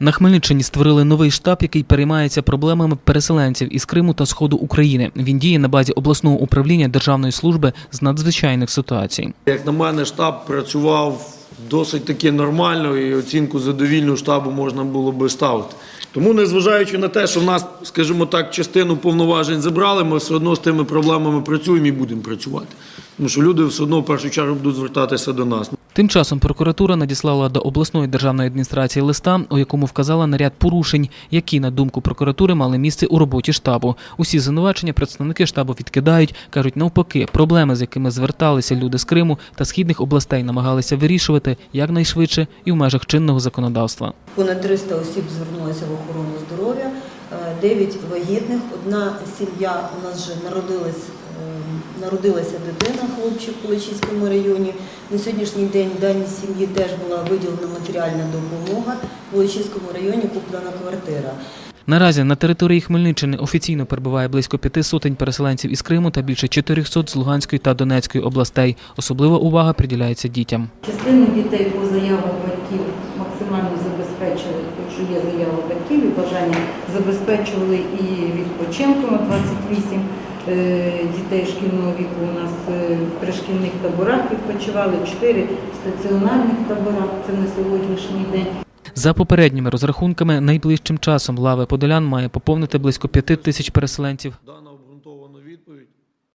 На Хмельниччині створили новий штаб, який переймається проблемами переселенців із Криму та Сходу України. Він діє на базі обласного управління Державної служби з надзвичайних ситуацій. Як на мене, штаб працював досить таки нормально і оцінку задовільну штабу можна було би ставити. Тому, незважаючи на те, що в нас, скажімо так, частину повноважень забрали, ми все одно з тими проблемами працюємо і будемо працювати. Тому що люди все одно в першу чергу будуть звертатися до нас. Тим часом прокуратура надіслала до обласної державної адміністрації листа, у якому вказала на ряд порушень, які, на думку прокуратури, мали місце у роботі штабу. Усі звинувачення представники штабу відкидають, кажуть, навпаки, проблеми, з якими зверталися люди з Криму та східних областей, намагалися вирішувати якнайшвидше і в межах чинного законодавства. Понад 300 осіб звернулося в охорону здоров'я, 9 вагітних. Одна сім'я у нас вже народилась, е, народилася дитина, хлопчик в Личівському районі. На сьогоднішній день даній сім'ї теж була виділена матеріальна допомога. В Личівському районі куплена квартира. Наразі на території Хмельниччини офіційно перебуває близько п'яти сотень переселенців із Криму та більше 400 з Луганської та Донецької областей. Особлива увага приділяється дітям. Частину дітей по заявах батьків максимально забезпечили, якщо є заява батьків і бажання забезпечували і відпочинком 28 е, дітей шкільного віку у нас е, при шкільних таборах відпочивали, 4 стаціонарних таборах, це на сьогоднішній день. За попередніми розрахунками, найближчим часом лави Подолян має поповнити близько п'яти тисяч переселенців.